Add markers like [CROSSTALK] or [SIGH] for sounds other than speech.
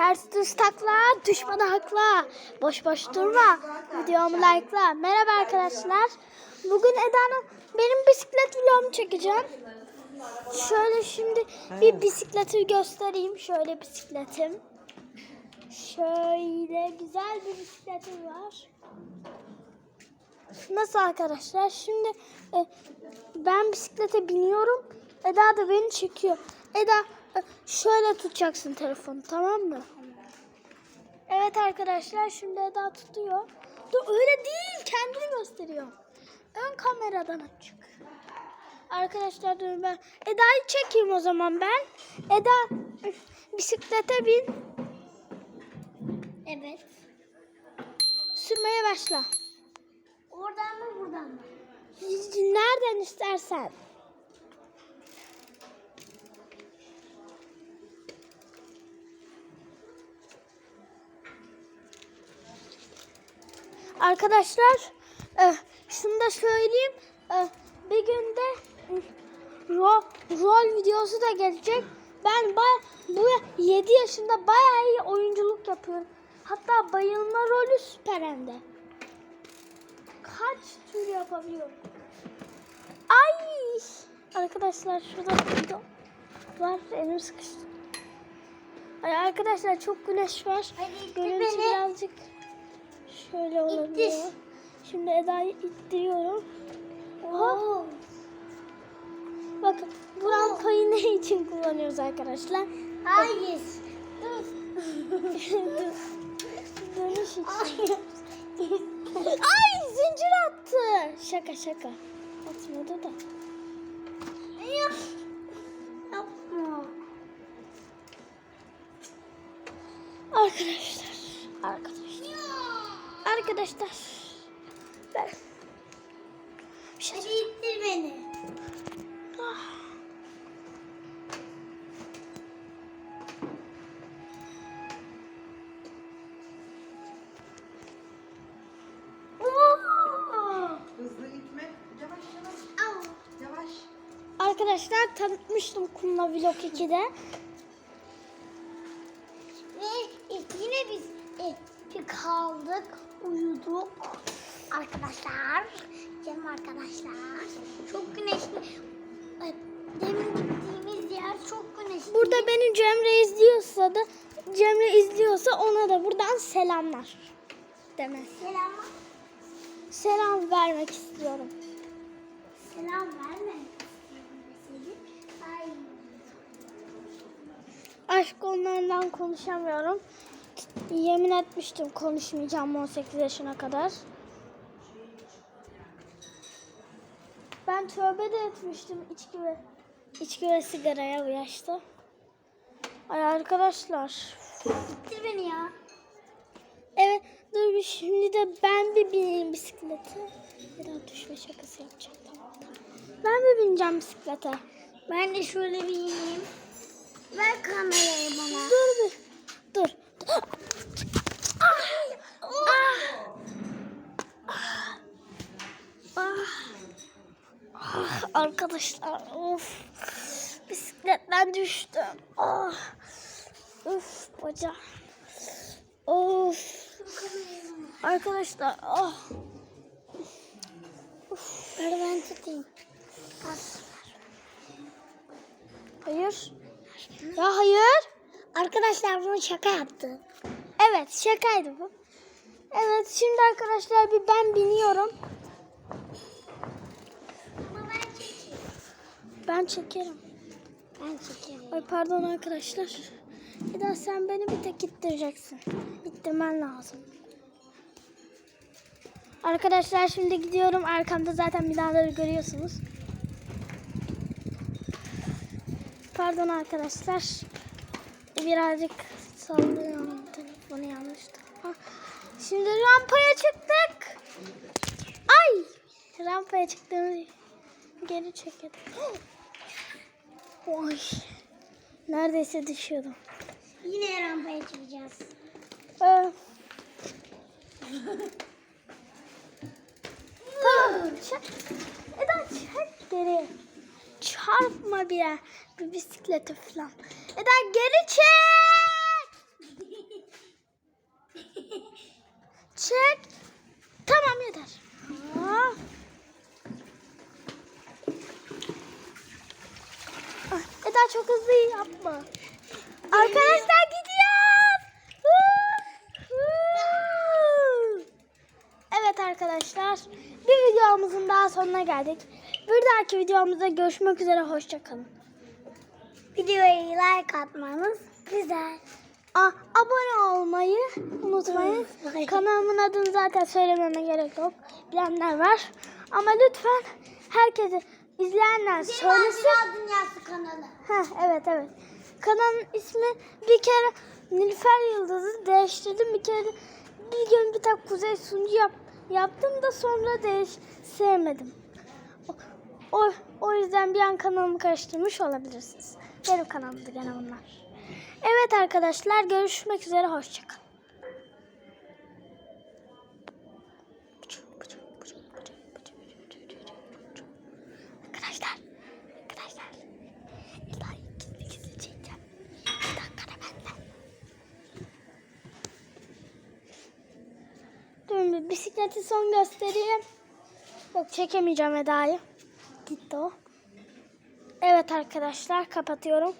Ters düz takla, düşmana hakla. Boş boş durma. Videomu like'la. Merhaba arkadaşlar. Bugün Eda'nın benim bisiklet vlogumu çekeceğim. Şöyle şimdi bir bisikleti göstereyim. Şöyle bisikletim. Şöyle güzel bir bisikletim var. Nasıl arkadaşlar? Şimdi e, ben bisiklete biniyorum. Eda da beni çekiyor. Eda şöyle tutacaksın telefonu tamam mı? Evet arkadaşlar şimdi Eda tutuyor. Dur öyle değil kendini gösteriyor. Ön kameradan açık. Arkadaşlar dur ben Eda'yı çekeyim o zaman ben. Eda bisiklete bin. Evet. Sürmeye başla. Oradan mı buradan mı? Nereden istersen. Arkadaşlar e, şunu da söyleyeyim. E, bir günde e, rol, rol videosu da gelecek. Ben baya, bu 7 yaşında bayağı iyi oyunculuk yapıyorum. Hatta bayılma rolü süper hem de kaç tür yapabiliyorum. Ay! Arkadaşlar şurada video var. Elim sıkıştı. Ay arkadaşlar çok güneş var. Görüntü birazcık şöyle olabiliyor. Şimdi Eda'yı ittiriyorum. Oha. Bakın bu rampayı ne için kullanıyoruz arkadaşlar? Hayır. [LAUGHS] Dönüş için. Ay zincir attı. Şaka şaka. Atmadı da. Yok. Yapma. Arkadaşlar. Arkadaşlar. Arkadaşlar. Ben. Şey Hadi ittir beni. Ah. Oo. Hızlı itme. Yavaş yavaş. Au. Yavaş. Arkadaşlar tanıtmıştım Kumla Vlog 2'de. Ve yine biz e, bir kaldık, uyuduk. Arkadaşlar, canım arkadaşlar. Çok güneşli. Demin gittiğimiz yer çok güneşli. Burada beni Cemre izliyorsa da Cemre izliyorsa ona da buradan selamlar. Demek. Selam, Selam vermek istiyorum. selam verme. Deseydin. Ay. Aşk onlardan konuşamıyorum. Yemin etmiştim konuşmayacağım 18 yaşına kadar. Ben tövbe de etmiştim içki ve içki ve sigaraya bu yaşta. Ay arkadaşlar. İttir beni ya. Evet dur bir şimdi de ben bir bineyim bisiklete. Bir daha düşme şakası yapacağım tamam tamam. Ben bir bineceğim bisiklete. Ben de şöyle bir ineyim. Ver kamerayı bana. Dur bir. Dur. Ah! Ah! Ah, arkadaşlar of bisikletten düştüm. Ah. Of bacağım. Of. Arkadaşlar ah. Ver ben tutayım. Hayır. Ya hayır. Arkadaşlar bunu şaka yaptı. Evet şakaydı bu. Evet şimdi arkadaşlar bir ben biniyorum. Ama ben çekeyim. Ben çekerim. Ben çekerim. Ay pardon arkadaşlar. Bir daha sen beni bir tek ittireceksin. İttirmen lazım. Arkadaşlar şimdi gidiyorum. Arkamda zaten binaları görüyorsunuz. Pardon arkadaşlar. Birazcık sallıyorum telefonu yanlıştı. Hah. Şimdi rampaya çıktık. Ay! Rampaya çıktığımız geri çekelim. Oy. Neredeyse düşüyordum. Yine rampaya çıkacağız. Ee, tamam. Çek. Eda çek geri. Çarpma bir, bir bisiklete falan. Eda geri çek. Çek. Tamam yeter. Aa. Ah, Eda çok hızlı yapma. Arkadaşlar gidiyoruz. Evet arkadaşlar bir videomuzun daha sonuna geldik. Bir dahaki videomuzda görüşmek üzere. Hoşçakalın. Videoya like atmanız güzel. Aa, abone olmayı unutmayın. Kanalımın adını zaten söylememe gerek yok. Bilenler var. Ama lütfen herkese izleyenler söylesin. Macera Dünyası kanalı. Heh, evet evet. Kanalın ismi bir kere Nilüfer Yıldız'ı değiştirdim. Bir kere bir gün bir tek Kuzey Sunucu yap, yaptım da sonra değiş sevmedim. O, o, o yüzden bir an kanalımı karıştırmış olabilirsiniz. Benim kanalımda gene bunlar. Evet arkadaşlar görüşmek üzere hoşçakalın. Bir bisikleti son göstereyim. Yok çekemeyeceğim Eda'yı. Gitti o. Evet arkadaşlar kapatıyorum.